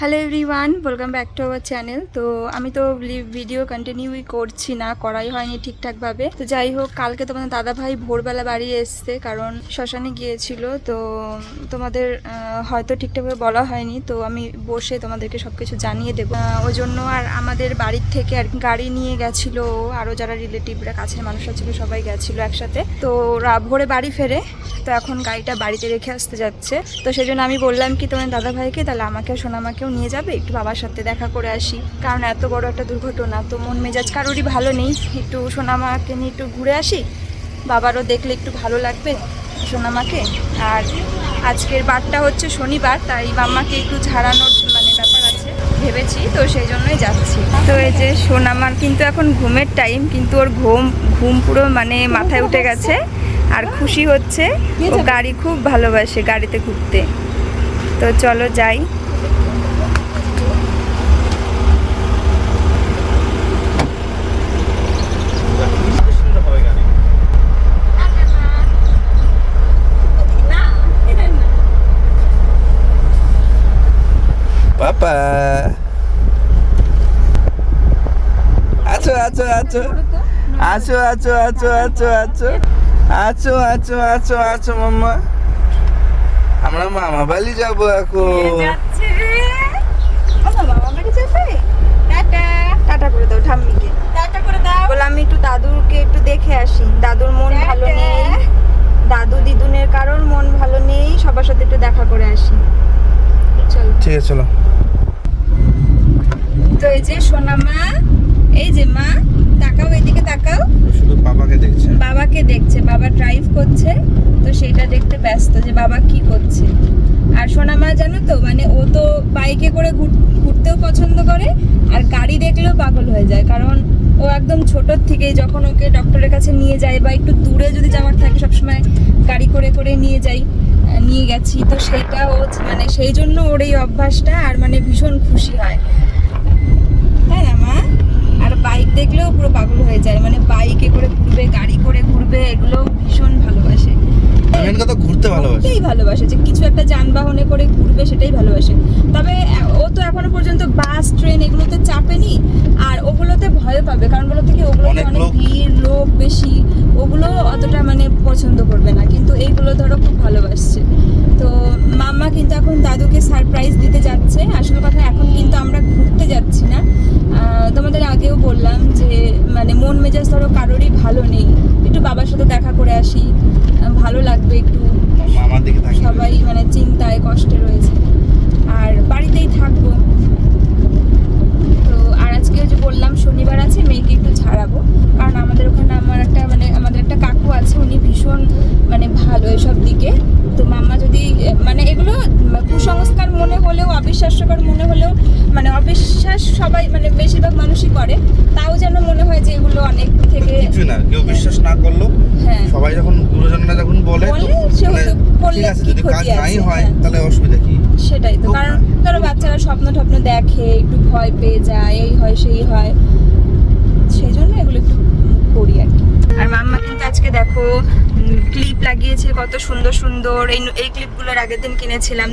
Hello everyone welcome back to our channel তো আমি তো ভিডিও কন্টিনিউই করছি না, করাই হয়নি ঠিকঠাকভাবে। তো যাই হোক, কালকে তোমাদের দাদা ভাই ভোরবেলা বাড়ি এসছে, কারণ শ্মশানে গিয়েছিল। তো তোমাদের হয়তো ঠিকঠাকভাবে বলা হয়নি। তো আমি বসে তোমাদেরকে সব কিছু জানিয়ে দেবো। ওই জন্য আর আমাদের বাড়ির থেকে আর গাড়ি নিয়ে গেছিল। আরও যারা রিলেটিভরা কাছের মানুষরা ছিল, সবাই গেছিল একসাথে। তো ওরা ভোরে বাড়ি ফেরে, তো এখন গাড়িটা বাড়িতে রেখে আসতে যাচ্ছে। তো সেই জন্য আমি বললাম কি, তোমার দাদা ভাইকে তাহলে আমাকে আর সোনামাকেও নিয়ে যাবে? একটু বাবার সাথে দেখা করে আসি। কারণ এত বড় একটা দুর্ঘটনা, তো মন মেজাজ কারোরই ভালো নেই। একটু সোনামাকে নিয়ে একটু ঘুরে আসি। বাবারও দেখলে একটু ভালো লাগবে সোনামাকে। আর আজকের বারটা হচ্ছে শনিবার, তাই মাম্মাকে একটু ঝাড়ানোর মানে ব্যাপার আছে ভেবেছি, তো সেই জন্যই যাচ্ছি। তো এই যে সোনামার কিন্তু এখন ঘুমের টাইম কিন্তু ওর ঘুম ঘুম পুরো মানে মাথায় উঠে গেছে। আর খুশি হচ্ছে, ও গাড়ি খুব ভালোবাসে গাড়িতে ঘুরতে। তো চলো যাই। পাপা আছো আছো আছো আছো আছো আছো আছো আছো আছো আছো আছো আছো মাম্মা আমরা মামা বাড়ি যাব এখন টাটা করে দাও ঠাম্মিকে টাটা করে দাও। বলে আমি একটু দাদুকে একটু দেখে আসি। দাদুর মন ভালো নেই। দাদু দিদুনের কারোর মন ভালো নেই। সবার সাথে একটু দেখা করে আসি। ঠিক আছে চলো তো এই যে সোনা মা এই যে মা তাকাও এদিকে তাকাও। শুধু পাপাকে দেখছে। বাবাকে দেখছে বাবা ড্রাইভ করছে তো সেটা দেখতে ব্যস্ত যে বাবা কি করছে। আর সোনা মা জানো তো মানে ও তো বাইকে করে ঘুর- ঘুরতেও পছন্দ করে আর গাড়ি দেখলেও পাগল হয়ে যায়। কারণ ও একদম ছোটোর থেকেই যখন ওকে ডক্টরের কাছে নিয়ে যায় বা একটু দূরে যদি যাওয়ার থাকে সবসময় গাড়ি করে করে নিয়ে যাই নিয়ে গেছি। তো সেইটা ও মানে সেই জন্য ওর এই অভ্যাসটা আর মানে ভীষণ খুশি হয়। তাই না মা? আর বাইক দেখলেও পুরো পাগল হয়ে যায়। মানে বাইকে করে ঘুরবে গাড়ি করে ঘুরবে এগুলো ভীষণ ভালোবাসে। কথা ঘুরতে ভালোবাসে। এটাই ভালোবাসে যে কিছু একটা যানবাহনে করে ঘুরবে সেটাই ভালোবাসে। তবে ও তো এখনও পর্যন্ত বাস ট্রেন এগুলোতে চাপেনি আর ওগুলোতে ভয় পাবে। কারণ বলো থেকে ওগুলোতে অনেক অনেক ভিড় লোক বেশি ওগুলো অতটা মানে পছন্দ করবে না। কিন্তু এইগুলো ধরো খুব ভালোবাসছে। তো মাম্মা কিন্তু এখন দাদুকে সারপ্রাইজ দিতে যাচ্ছে। আসল কথা এখন কিন্তু আমরা ঘুরতে যাচ্ছি না। তোমাদের আগেও বললাম যে মানে মন মেজাজ ধরো কারোরই ভালো নেই। একটু বাবার সাথে দেখা করে আসি। ভালো লাগবে একটু। সবাই মানে চিন্তায় কষ্টে রয়েছে। আর বাড়িতেই থাকব তো আর আজকে ওই যে বললাম শনিবার আছে মেয়েকে একটু ছাড়াবো কারণ আমাদের ওখানে আমার একটা মানে আমাদের একটা কাকু আছে উনি ভীষণ মানে ভালো এসব দিকে তো মাম্মা যদি এ, মানে এগুলো কুসংস্কার মনে হলেও অবিশ্বাস্যকর মনে হলেও মানে অবিশ্বাস সবাই মানে বেশিরভাগ মানুষই করে তাও যেন মনে হয় যে এগুলো অনেক থেকে কিছু না কেউ বিশ্বাস না করল হ্যাঁ সবাই যখন গুরুজনরা যখন বলে মানে করলে ঠিক আছে যদি কাজ নাই হয় হ্যাঁ। তাহলে অসুবিধা কি? সেটাই তো কারণ। ধরো বাচ্চারা স্বপ্ন টপ্ন দেখে একটু ভয় পেয়ে যায় এই হয় সেই হয়। সেই জন্য এগুলো একটু করি আর কি। আর মাম্মা কিন্তু আজকে দেখো ক্লিপ লাগিয়েছে কত সুন্দর সুন্দর। এই এই ক্লিপগুলোর আগের দিন কিনেছিলাম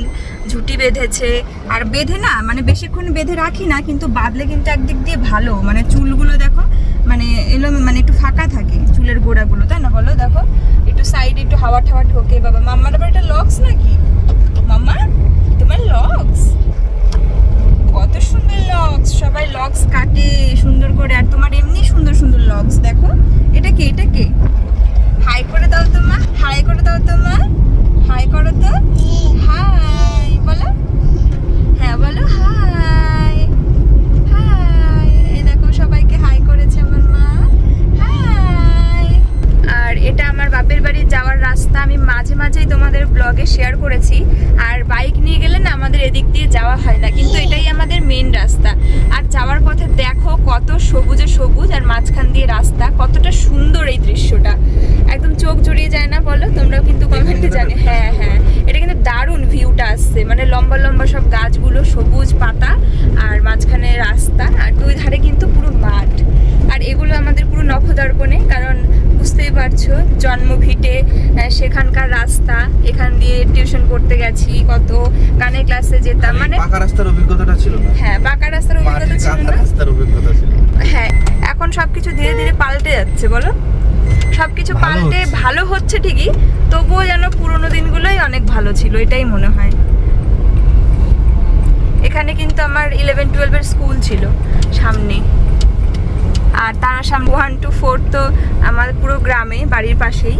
ঝুটি বেঁধেছে। আর বেঁধে না মানে বেশিক্ষণ বেঁধে রাখি না কিন্তু বাঁধলে কিন্তু একদিক দিয়ে ভালো। মানে চুলগুলো দেখো মানে এলো মানে একটু ফাঁকা থাকে। চুলের গোড়াগুলো তাই না বলো? দেখো একটু সাইডে একটু হাওয়া ঠাওয়া ঢোকে বাবা মাম্মার আবার এটা লক্স নাকি মাম্মা তোমার লক্স কত সুন্দর লক্স সবাই লক্স কাটে সুন্দর করে আর তোমার এমনি সুন্দর সুন্দর লক্স দেখো এটা কে এটা কে হাই করে দাও তো মা হাই করে দাও তো মা হাই করো তো হাই বলো হ্যাঁ বলো হাই হাই এই দেখো সবাইকে হাই করেছে আমার মা হাই আর এটা আমার বাপের বাড়ি যাওয়ার রাস্তা আমি মাঝে মাঝেই তোমাদের ব্লগে শেয়ার করেছি। আর বাইক নিয়ে গেলে না আমাদের এদিক দিয়ে যাওয়া হয় না। কিন্তু এটাই আমাদের মেন রাস্তা। আর যাওয়ার পথে দেখো কত সবুজে সবুজ আর মাঝখান দিয়ে রাস্তা। কতটা সুন্দর এই দৃশ্যটা। একদম চোখ জড়িয়ে যায় না বলো? তোমরাও কিন্তু কমেন্টে জানে হ্যাঁ হ্যাঁ। এটা কিন্তু দারুণ ভিউটা আসছে। মানে লম্বা লম্বা সব গাছগুলো সবুজ পাতা আর মাঝখানে রাস্তা আর দুই ধারে কিন্তু পুরো মাঠ আর এগুলো আমাদের পুরো নখদর্পণে কারণ বুঝতেই পারছ জন্মভিটে আহ, সেখানকার রাস্তা এখান দিয়ে টিউশন করতে গেছি কত গানের ক্লাসে যেতাম মানে পাকা রাস্তার অভিজ্ঞতাটা ছিল না? হ্যাঁ পাকা রাস্তার অভিজ্ঞতা ছিল না। রাস্তার অভিজ্ঞতা ছিল হ্যাঁ এখন সবকিছু ধীরে ধীরে পাল্টে যাচ্ছে বলো? সবকিছু পাল্টে ভালো হচ্ছে ঠিকই তবুও যেন পুরোনো দিনগুলোই অনেক ভালো ছিল এটাই মনে হয়। এখানে কিন্তু আমার ইলেভেন টুয়েলভের স্কুল ছিল সামনে। আর তার সামনে ওয়ান টু ফোর তো আমার পুরো গ্রামে বাড়ির পাশেই।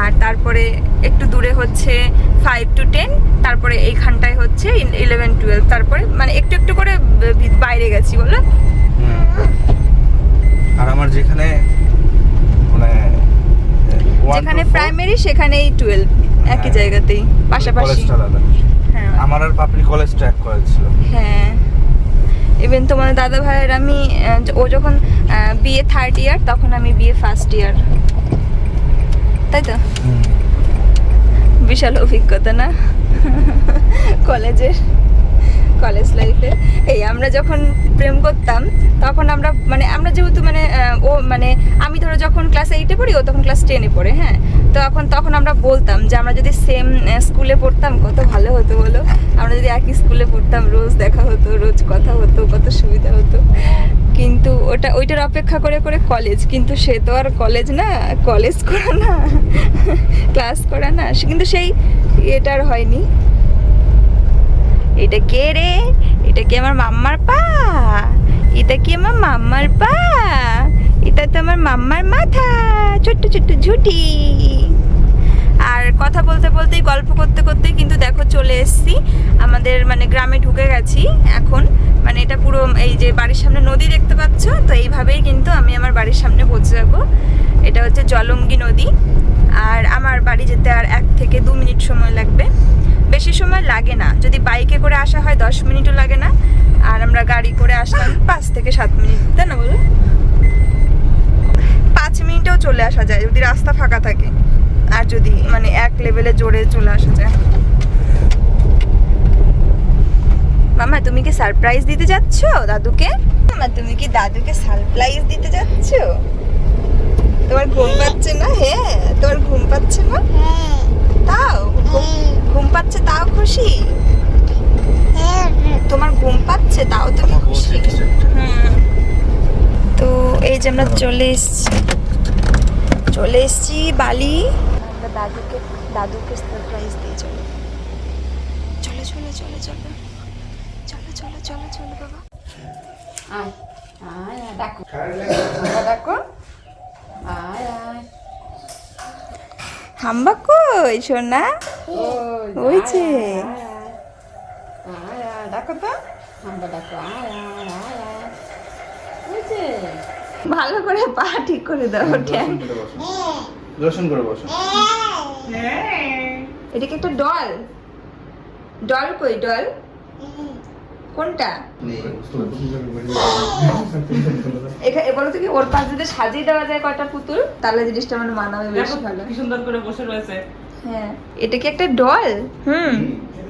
আর তারপরে একটু দূরে হচ্ছে ফাইভ টু টেন তারপরে এইখানটায় হচ্ছে ইলেভেন টুয়েলভ তারপরে মানে একটু একটু করে বাইরে গেছি বলো। আর আমার যেখানে মানে যেখানে প্রাইমারি সেখানেই টুয়েলভ একই হ্যাঁ। জায়গাতেই পাশাপাশি। হ্যাঁ। আমার আর পাপড়ি কলেজ ট্র্যাক কলেজ ছিল। হ্যাঁ। ইভেন তোমার দাদা ভাইয়ের আমি ও যখন বিএ থার্ড ইয়ার তখন আমি বিএ ফার্স্ট ইয়ার তাই তো? বিশাল অভিজ্ঞতা না? কলেজের কলেজ লাইফে এই আমরা যখন প্রেম করতাম তখন আমরা মানে আমরা মানে আমি ধরো যখন ক্লাস এইটে পড়ি, ও তখন ক্লাস টেনে পড়ে হ্যাঁ? তো এখন তখন আমরা বলতাম যে আমরা যদি সেম স্কুলে পড়তাম, কত ভালো হতো বলো? আমরা যদি একই স্কুলে পড়তাম, রোজ দেখা হতো, রোজ কথা হতো, কত সুবিধা হতো। কিন্তু ওটা, ওইটার অপেক্ষা করে করে কলেজ কিন্তু সে তো আর কলেজ না কলেজ করা না ক্লাস করা না, সে কিন্তু সেই এটার হয়নি। এটা কে রে? এটা কি আমার মাম্মার পা? এটা কি আমার মাম্মার পা? এটা তো আমার মাম্মার মাথা, ছোট্ট ছোট্ট ঝুটি। আর কথা বলতে বলতেই, গল্প করতে করতে কিন্তু দেখো চলে এসেছি। আমাদের মানে গ্রামে ঢুকে গেছি এখন। মানে এটা পুরো এই যে বাড়ির সামনে নদী দেখতে পাচ্ছ, তো এইভাবেই কিন্তু আমি আমার বাড়ির সামনে পৌঁছে যাব। এটা হচ্ছে জলঙ্গি নদী। আর আমার বাড়ি যেতে আর এক থেকে দু মিনিট সময় লাগবে। বেশি সময় লাগে না। যদি বাইকে করে আসা হয়, দশ মিনিটও লাগে না। আর আমরা গাড়ি করে আসলাম পাঁচ থেকে সাত মিনিট। তাই না বলো? পাঁচ মিনিটেও চলে আসা যায় যদি রাস্তা ফাঁকা থাকে। আর যদি মানে এক লেভেলে জোরে চলে আসা যায়। মামা তুমি কি সারপ্রাইজ দিতে যাচ্ছ দাদুকে? মামা তুমি কি দাদুকে সারপ্রাইজ দিতে যাচ্ছ? তোমার ঘুম পাচ্ছে না? হ্যাঁ তোমার ঘুম পাচ্ছে না? তাও ঘুম- পাচ্ছে তাও খুশি? তোমার ঘুম পাচ্ছে তাও তুমি খুশি? তো এই যে আমরা চলে এসছি। চলে এসছি বালি। আমরা দাদুকে দাদুকে সারপ্রাইজ দিয়ে চলো। চলো চলো চলো চলো। চলো চলো চলো চলো বাবা। আয় আয় আয়, ডাকো দেখো। আয় আয়। হাম্বা কই সোনা? ওই যে। আয় আয় ডাকো তো। আমরা ডাকো আয় আয় আয় আয়। ওই যে। ভালো করে পা ঠিক করে দাও ঠ্যাং দর্শন করে বসো। এটা কি একটা ডল? ডল কই ডল? কোনটা? এখানে বলো তো কি ওর পাশ যদি সাজিয়ে দেওয়া যায় কয়টা পুতুল তাহলে জিনিসটা মানে মানাবে বেশ ভালো। কি সুন্দর করে বসে রয়েছে। হ্যাঁ এটা কি একটা ডল? হুম।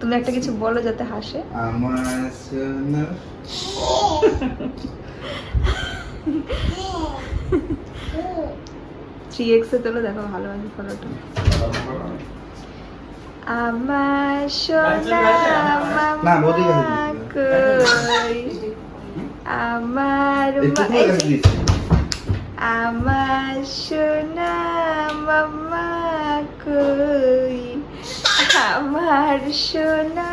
তুমি একটা কিছু বলো যাতে হাসে। আমার সোনা থ্রি এক্সে তোলো দেখো ভালো আছে ফটোটা আমার সোনা মামা কই আমার। আমার সোনা মামা কই। আমার সোনা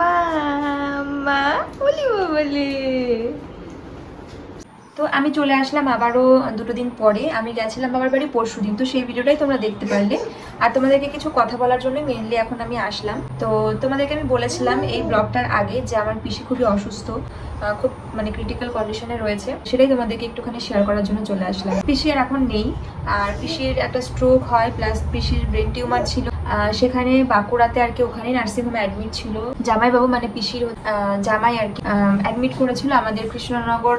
মামা বলি বলি। তো আমি চলে আসলাম আবারও দুটো দিন পরে। আমি গেছিলাম বাবার বাড়ি পরশু দিন তো সেই ভিডিওটাই তোমরা দেখতে পারলে। আর তোমাদেরকে কিছু কথা বলার জন্য মেনলি এখন আমি আসলাম। তো তোমাদেরকে আমি বলেছিলাম এই ব্লগটার আগে যে আমার পিসি খুবই অসুস্থ খুব মানে ক্রিটিক্যাল কন্ডিশনে রয়েছে সেটাই তোমাদেরকে একটুখানি শেয়ার করার জন্য চলে আসলাম। পিসি আর এখন নেই আর পিসির একটা স্ট্রোক হয় প্লাস পিসির ব্রেন টিউমার ছিল। সেখানে বাঁকুড়াতে আর কি ওখানে নার্সিংহোমে অ্যাডমিট ছিল। জামাইবাবু মানে পিসির জামাই আর কি অ্যাডমিট করেছিল আমাদের কৃষ্ণনগর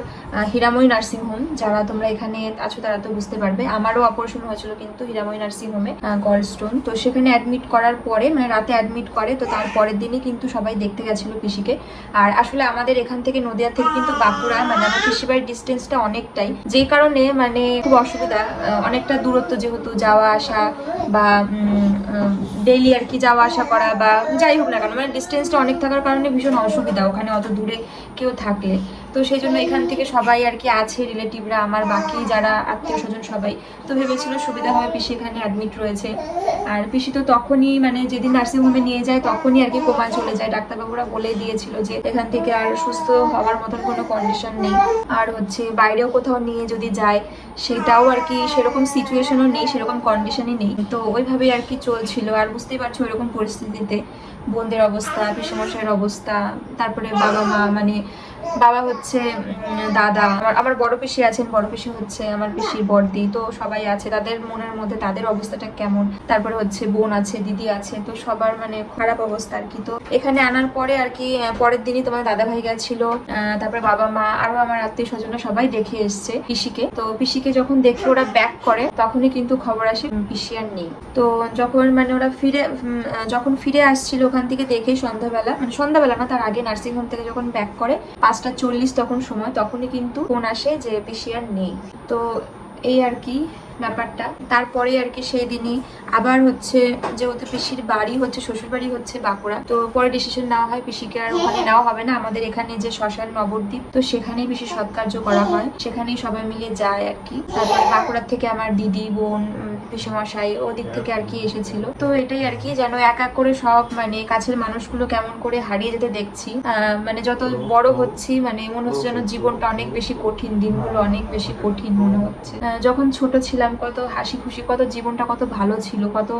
হীরাময়ী নার্সিংহোম, যারা তোমরা এখানে আছো তারা তো বুঝতে পারবে। আমারও অপারেশন হয়েছিল কিন্তু হীরাময়ী নার্সিংহোমে গল তো সেখানে অ্যাডমিট করার পরে মানে রাতে অ্যাডমিট করে, তো তার পরের দিনই কিন্তু সবাই দেখতে গেছিল পিসিকে। আর আসলে আমাদের এখান থেকে নদিয়া থেকে কিন্তু বাঁকুড়া মানে আমার পিসির বাড়ির ডিস্টেন্সটা অনেকটাই। যে কারণে মানে খুব অসুবিধা অনেকটা দূরত্ব যেহেতু যাওয়া আসা বা 嗯。ডেইলি আর কি যাওয়া আসা করা বা যাই হোক না কেন মানে ডিস্টেন্সটা অনেক থাকার কারণে ভীষণ অসুবিধা, ওখানে অত দূরে কেউ থাকলে। তো সেই জন্য এখান থেকে সবাই আর কি আছে রিলেটিভরা আমার বাকি যারা আত্মীয় স্বজন সবাই। তো ভেবেছিল সুবিধা হবে, পিসি এখানে অ্যাডমিট রয়েছে। আর পিসি তো তখনই মানে যেদিন নার্সিংহোমে নিয়ে যায়, তখনই আর কি কোমায় চলে যায়। ডাক্তারবাবুরা বলে দিয়েছিল যে এখান থেকে আর সুস্থ হওয়ার মতন কোনো কন্ডিশন নেই। আর হচ্ছে বাইরেও কোথাও নিয়ে যদি যায়, সেটাও আর কি সেরকম সিচুয়েশনও নেই, সেরকম কন্ডিশনই নেই। তো ওইভাবেই আর কি চলছিল। আর বুঝতেই পারছ ওইরকম পরিস্থিতিতে বোনদের অবস্থা পিসেমশাইয়ের অবস্থা তারপরে বাবা মা মানে বাবা হচ্ছে দাদা। আমার আমার বড় পিসি আছেন, বড় পিসি হচ্ছে আমার পিসির বড়দি তো সবাই আছে, তাদের মনের মধ্যে, তাদের অবস্থাটা কেমন? তারপরে হচ্ছে বোন আছে, দিদি আছে, তো সবার মানে খারাপ অবস্থা আর কি। তো এখানে আনার পরে আর কি পরের দিনই তোমার দাদা ভাই গেছিল তারপরে বাবা, মা, আরও আমার আত্মীয় স্বজনরা সবাই দেখে এসছে পিসিকে। তো পিসিকে যখন দেখে ওরা ব্যাক করে, তখনই কিন্তু খবর আসে পিসি আর নেই। তো যখন মানে ওরা ফিরে যখন ফিরে আসছিল ওখান থেকে দেখে সন্ধ্যাবেলা মানে সন্ধ্যাবেলা না, তার আগে নার্সিং হোম থেকে যখন ব্যাক করে পাঁচটা চল্লিশ তখন সময়, তখনই কিন্তু ফোন আসে যে পিসি আর নেই। তো এই আর কি ব্যাপারটা। তারপরে আর কি সেই দিনই আবার হচ্ছে যেহেতু পিসির বাড়ি হচ্ছে, শ্বশুর বাড়ি হচ্ছে বাঁকুড়া, তো পরে ডিসিশন নেওয়া হয়। পিসিকে আর ওখানে নেওয়া হবে না। আমাদের এখানে যে শ্মশান নবদ্বীপ, তো সেখানেই বেশি সৎকার্য করা হয়। সেখানেই সবাই মিলে যায় আর কি। তারপরে বাঁকুড়ার থেকে আমার দিদি, বোন পিসেমশাই ওদিক থেকে আর কি এসেছিল। তো এটাই আর কি, যেন এক এক করে সব মানে কাছের মানুষগুলো কেমন করে হারিয়ে যেতে দেখছি। মানে যত বড় হচ্ছি মানে মনে হচ্ছে যেন জীবনটা অনেক বেশি কঠিন, দিনগুলো অনেক বেশি কঠিন মনে হচ্ছে। যখন ছোট ছিলাম, কত হাসি খুশি কত জীবনটা কত ভালো ছিল, কত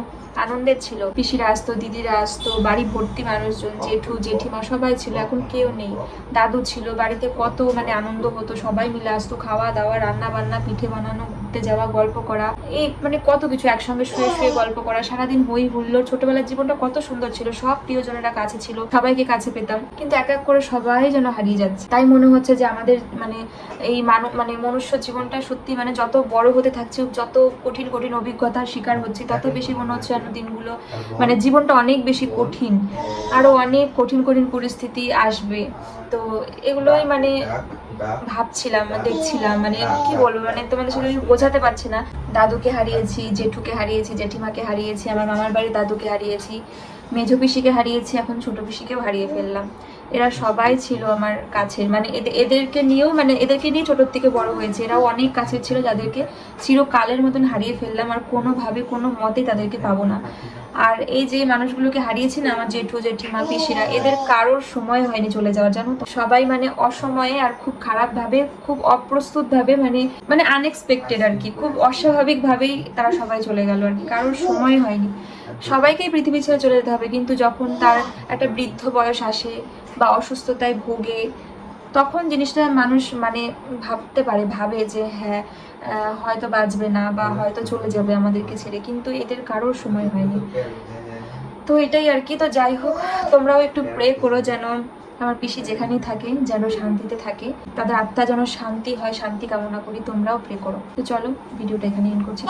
আনন্দের ছিল। পিসিরা আসতো, দিদিরা আসতো, বাড়ি ভর্তি মানুষজন, জেঠু, জেঠিমা সবাই ছিল, এখন কেউ নেই। দাদু ছিল, বাড়িতে কত মানে আনন্দ হতো, সবাই মিলে আসতো খাওয়া দাওয়া রান্না বান্না পিঠে বানানো ঘুরতে যাওয়া, গল্প করা এই মানে কত কিছু একসঙ্গে শুয়ে শুয়ে গল্প করা, সারাদিন হই হুল্লোড় ছোটবেলার জীবনটা কত সুন্দর ছিল, সব প্রিয়জনেরা কাছে ছিল, সবাইকে কাছে পেতাম, কিন্তু এক এক করে সবাই যেন হারিয়ে যাচ্ছে। তাই মনে হচ্ছে যে আমাদের মানে এই মানব মানে মনুষ্য জীবনটা সত্যি মানে যত বড় হতে থাকছে, যত কঠিন কঠিন অভিজ্ঞতার শিকার হচ্ছে, তত বেশি মনে হচ্ছে যেন দিনগুলো মানে জীবনটা অনেক বেশি কঠিন, আরও অনেক কঠিন কঠিন পরিস্থিতি আসবে। তো এগুলোই মানে ভাবছিলাম দেখছিলাম মানে কি বলব মানে তোমাদের সাথে আমি বোঝাতে পারছি না। দাদুকে হারিয়েছি জেঠুকে হারিয়েছি জেঠিমাকে হারিয়েছি আমার মামার বাড়ির দাদুকে হারিয়েছি মেঝো পিসিকে হারিয়েছি এখন ছোট পিসিকেও হারিয়ে ফেললাম। এরা সবাই ছিল আমার কাছের মানে এদের এদেরকে নিয়েও মানে এদেরকে নিয়ে ছোটোর থেকে বড় হয়েছে। এরাও অনেক কাছের ছিল যাদেরকে চিরকালের মতন হারিয়ে ফেললাম আর কোনোভাবে কোনো মতেই তাদেরকে পাবো না। আর এই যে মানুষগুলোকে হারিয়েছি না আমার জেঠু, জেঠিমা, পিসিরা, এদের কারোর সময় হয়নি চলে যাওয়ার, জানো সবাই মানে অসময়ে আর খুব খারাপ ভাবে খুব অপ্রস্তুত ভাবে মানে মানে আনএক্সপেক্টেড আর কি। খুব অস্বাভাবিক ভাবেই তারা সবাই চলে গেল আর কি। কারোর সময় হয়নি। সবাইকেই পৃথিবী ছেড়ে চলে যেতে হবে, কিন্তু যখন তার একটা বৃদ্ধ বয়স আসে বা অসুস্থতায় ভোগে তখন জিনিসটা মানুষ মানে ভাবতে পারে, ভাবে যে হ্যাঁ হয়তো বাঁচবে না বা হয়তো চলে যাবে আমাদেরকে ছেড়ে, কিন্তু এদের কারোর সময় হয়নি। তো এটাই আর কি। তো যাই হোক, তোমরাও একটু প্রে করো যেন আমার পিসি যেখানেই থাকে, যেন শান্তিতে থাকে। তাদের আত্মা যেন শান্তি হয়, শান্তি কামনা করি, তোমরাও প্রে করো। তো চলো ভিডিওটা এখানে এন্ড করছি।